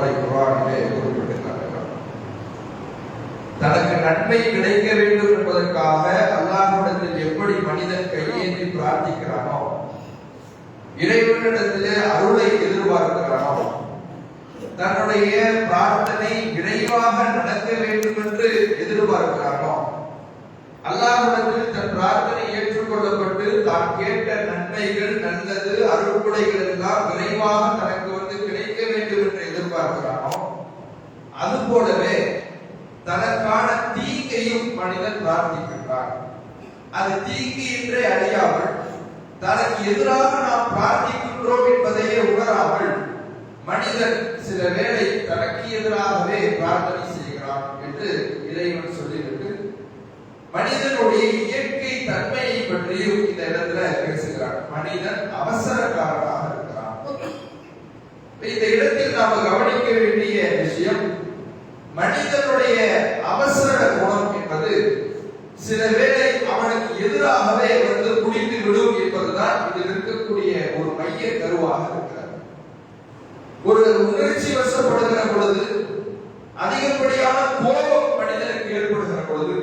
திருமறை குரானிலே குறிப்பிட்டு தனக்கு நன்மை கிடைக்க வேண்டும் என்பதற்காக அல்லாஹ்விடத்தில் எப்படி மனிதன் கையேந்தி பிரார்த்திக்கிறானோ இறைவனிடத்திலே அருளை எதிர்பார்க்கிறானோ தன்னுடைய பிரார்த்தனை விரைவாக நடக்க வேண்டும் என்று எதிர்பார்க்கிறானோ அல்லாஹிடத்தில் தன் பிரார்த்தனை ஏற்றுக்கொள்ளப்பட்டு தான் கேட்ட நன்மைகள் நல்லது அருள்குடைகள் எல்லாம் விரைவாக தனக்கு வந்து கிடைக்க வேண்டும் என்று எதிர்பார்க்கிறானோ அது போலவே தனக்கான தீங்கையும் மனிதன் பிரார்த்திக்கின்றான். அது தீங்கு என்றே அறியாமல் தனக்கு எதிராக நாம் பிரார்த்திக்கின்றோம் என்பதையே உணராமல் மனிதன் சில வேளை தனக்கு எதிராகவே பிரார்த்தனை செய்கிறான் என்று இறைவன் சொல்லிவிட்டு மனிதனுடைய இயற்கை தன்மையை பற்றியும் இந்த இடத்துல பேசுகிறான். மனிதன் அவசரக்காரனாக இருக்கிறான். இந்த இடத்தில் நாம கவனிக்க வேண்டிய விஷயம் மனிதனுடைய அவசர குணம் என்பது சில வேளை அவனுக்கு எதிராகவே வந்து குடித்து விடும் என்பதுதான் இதில் இருக்கக்கூடிய ஒரு மைய கருவாக இருக்கிறது. ஒரு உணர்ச்சி வசப்படுகிற பொழுது அதிகப்படியான கோபம் மனிதனுக்கு ஏற்படுகிற பொழுது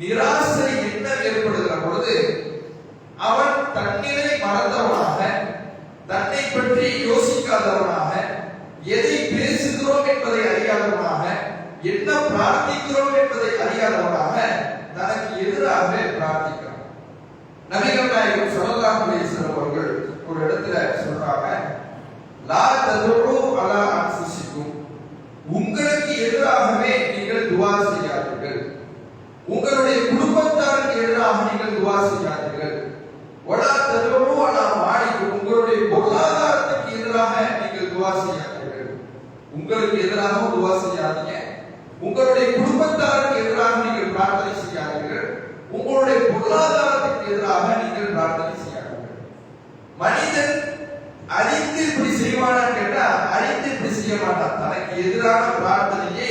நிராசை என்ன ஏற்படுகிற பொழுது அவன் தன்னிலை பிரார்த்திக்கிறோம் என்பதை அறியாதவனாக தனக்கு எதிராகவே பிரார்த்திக்கிறோம் நபிகள் நாயகம் சொல்லலாம் அலைஹி அவர்கள் ஒரு இடத்துல சொல்றாங்க லா ததுரு அலா அன்ஃபுசிக்கும் உங்களுக்கு எதிராகவே நீங்கள் துவா செய்யாதீர்கள். உங்களுடைய குடும்பத்தாருக்கு எதிராக நீங்கள் துவா செய்யாதீர்கள். வலா ததுரு அலா மாலிக்கும். உங்களுடைய பொருளாதாரத்துக்கு எதிராக நீங்கள் துவா செய்யாதீர்கள். உங்களுக்கு எதிராக துவா செய்யாதீங்க. உங்களுடைய குடும்பத்தாருக்கு எதிராக நீங்கள் பிரார்த்தனை செய்யாதீர்கள். உங்களுடைய பொருளாதாரத்திற்கு எதிராக நீங்கள் பிரார்த்தனை செய்யாதீர்கள். மனிதன் அறிந்து இப்படி செய்வானா கேட்டா அறிந்து இப்படி செய்ய மாட்டான். தனக்கு எதிரான பிரார்த்தனையை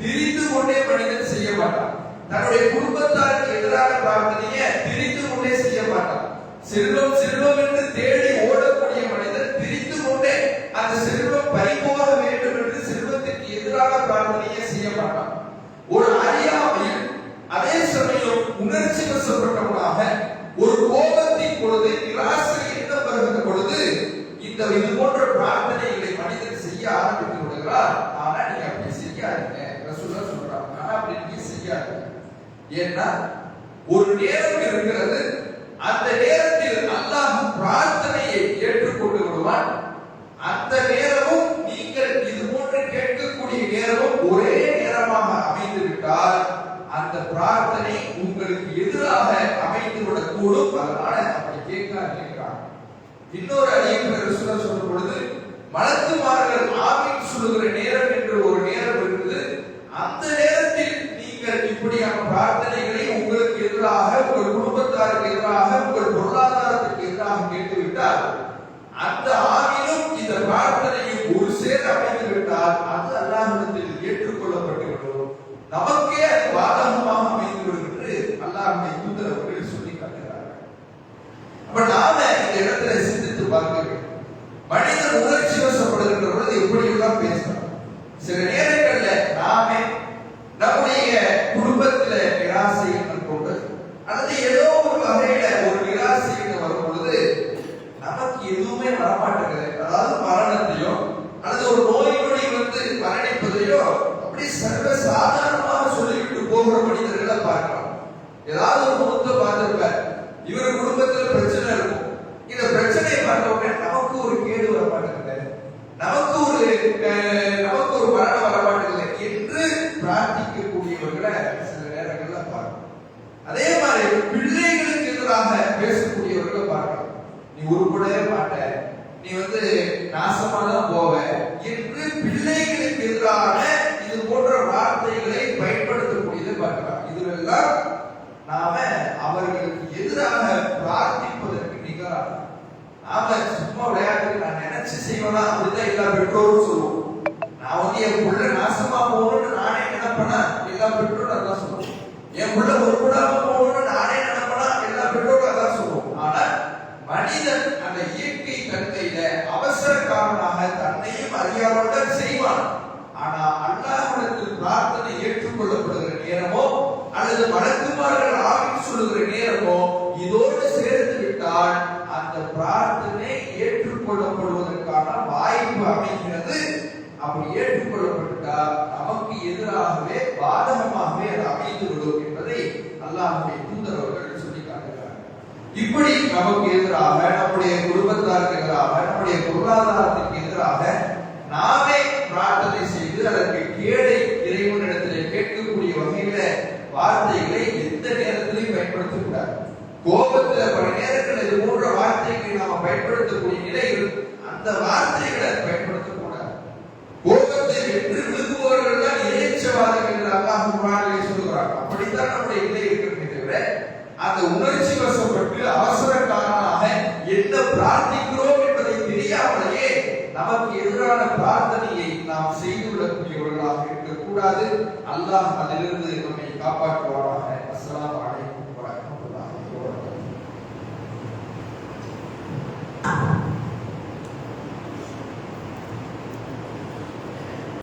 திரிந்து கொண்டே மனிதன் செய்ய மாட்டான். தன்னுடைய குடும்பத்தாருக்கு எதிரான பிரார்த்தனையை திரிந்து கொண்டே செய்ய மாட்டான். செல்வம் செல்வம் செய்ய மாட்டான் ஒரு அறியாமையில் அதே சமயம் உணர்ச்சி வசப்பட்டவனாக ஒரு கோபத்தின் பொழுது நிராசை எண்ணம் வருகின்ற பொழுது இந்த இது போன்ற பிரார்த்தனைகளை மனிதன் செய்ய ஆரம்பித்து விடுகிறார். ஆனா நீங்க அப்படி செய்யாதீங்க. ரசூலா சொல்றாங்க ஆனா அப்படி நீங்க செய்யாதீங்க ஏன்னா ஒரு நேரம் இருக்கிறது அந்த நேரம் அல்லாஹ் பிரார்த்தனையை ஏற்றுக்கொண்டு விடுவான் அந்த நேரமும் நீங்கள் இது போன்று கேட்கக்கூடிய நேரமும் ஒரே நேரமாக அமைந்து விட்டால் அந்த பிரார்த்தனை உங்களுக்கு எதிராக அமைந்து விடக்கூடும் அதனால அப்படி கேட்காதீங்கிறாங்க இன்னொரு அறிவிப்பு ரசூலா சொல்லும் பொழுது மலக்குமார்கள் ஆமீன் சொல்லுகிற நேரம் என்று ஒரு நேரம் இருக்குது. அந்த நேரத்தில் நீங்கள் இப்படியான பிரார்த்தனைகளை உங்களுக்கு எதிராக உங்கள் குடும்பத்தாருக்கு எதிராக உங்கள் பொருளாதாரத்துக்கு எதிராக கேட்டுவிட்டால் அந்த ஆவிலும் இந்த பிரார்த்தனையும் ஒரு சேர அமைந்து விட்டால் அது அல்லாஹிடத்தில் ஏற்றுக்கொள்ளப்பட்டு விடும் நமக்கு அது பாதகமாக அமைந்து விடும் என்று அல்லாஹ்வுடைய தூதர் அவர்கள் சொல்லி காட்டுகிறார்கள் அப்ப நாம இந்த இடத்துல சிந்தித்து பார்க்க வேண்டும் மனிதன் உணர்ச்சி வசப்படுகின்ற பொழுது எப்படி எல்லாம் பேசலாம் சில நேரங்கள்ல நாமே நம்முடைய குடும்பத்துல நிராசை என்று கொண்டு அல்லது ஏதோ ஒரு வகையில ஒரு நிராசை என்று வரும் பொழுது நமக்கு வரமாட்டேங்குது. அதாவது மரணத்தையோ அல்லது ஒரு நோய் வந்து மரணிப்பதையோ அப்படி சர்வ சாதாரணமாக சொல்லிவிட்டு போகிற மனிதர்களை பார்க்கலாம். ஏதாவது ஒரு முகத்தை பார்த்திருப்பார். இவர் குடும்பத்துல பிரச்சனை இருக்கும். இந்த பிரச்சனையை பார்த்தவங்க நமக்கு ஒரு கேடு வர மாட்டேங்குது நமக்கு ஒரு அஹ், நமக்கு ஒரு மரணம் வர மாட்டேங்குது என்று பிரார்த்திக்கக்கூடியவர்களை சில நேரங்கள்ல பார்க்கணும் அதே மாதிரி பிள்ளைகளுக்கு எதிராக பேசக்கூடியவர்களை பார்க்கலாம். நீ உருப்படவே மாட்டேன் நீ வந்து நாசமா தான் போவ. என்று பிள்ளைகளுக்கு எதிரான இது போன்ற வார்த்தைகளை பயன்படுத்தக்கூடியது பார்க்கலாம். இதுவெல்லாம் நாம அவர்களுக்கு எதிராக பிரார்த்திப்பதற்கு நிகராக நாம சும்மா விளையாட்டு நான் நினைச்சு செய்வேனா? அப்படிதான் எல்லா பெற்றோரும் சொல்லுவோம். நான் வந்து என் பிள்ளை நாசமா போகணும்னு நானே என்ன பண்ண எல்லா பெற்றோரும் அதான் சொல்லுவோம். என் பிள்ளை செய்வான். ஆனா அல்லாஹிடத்தில் பிரார்த்தனை ஏற்றுக்கொள்ளப்படுகிற நேரமோ அல்லது வழக்குமார்கள் ஆமீன் சொல்லுகிற நேரமோ இதோடு சேர்த்து விட்டால் அந்த பிரார்த்தனை ஏற்றுக்கொள்ளப்படுவதற்கான வாய்ப்பு அமைகிறது. அப்படி ஏற்றுக்கொள்ளப்பட்டால் நமக்கு எதிராகவே பாதகமாகவே அது அமைந்து விடும் என்பதை அல்லாஹுடைய தூதரவர்கள் சொல்லி காட்டுகிறார். இப்படி நமக்கு எதிராக நம்முடைய குடும்பத்தாருக்கு எதிராக நம்முடைய பொருளாதாரத்திற்கு எதிராக நாமே பிரார்த்தனை செய்து அதற்கு கேடை இறைவனிடத்திலே கேட்கக்கூடிய வகையில வார்த்தைகளை எந்த நேரத்திலையும் பயன்படுத்தக்கூடாது கோபத்துல பல நேரங்கள் இது போன்ற வார்த்தைகளை நாம பயன்படுத்தக்கூடிய அந்த வார்த்தைகளை பயன்படுத்தக்கூடாது கோபத்தை வென்று விழுங்குபவர்கள் தான் இறைச்சவாதிகள் என்று அல்லாஹ் சொல்கிறார் அப்படித்தான் நம்முடைய நிலை இருக்கிறது தவிர அந்த உணர்ச்சி வசப்பட்டு அவசரக்காரனாக என்ன பிரார்த்திக்கிறோம் என்பதை தெரியாமலேயே நமக்கு எதிரான பிரார்த்தனையை நாம் செய்துள்ளக்கூடியவர்களாக இருக்கக்கூடாது. அல்லாஹ் அதிலிருந்து நம்மை காப்பாற்றுவாராக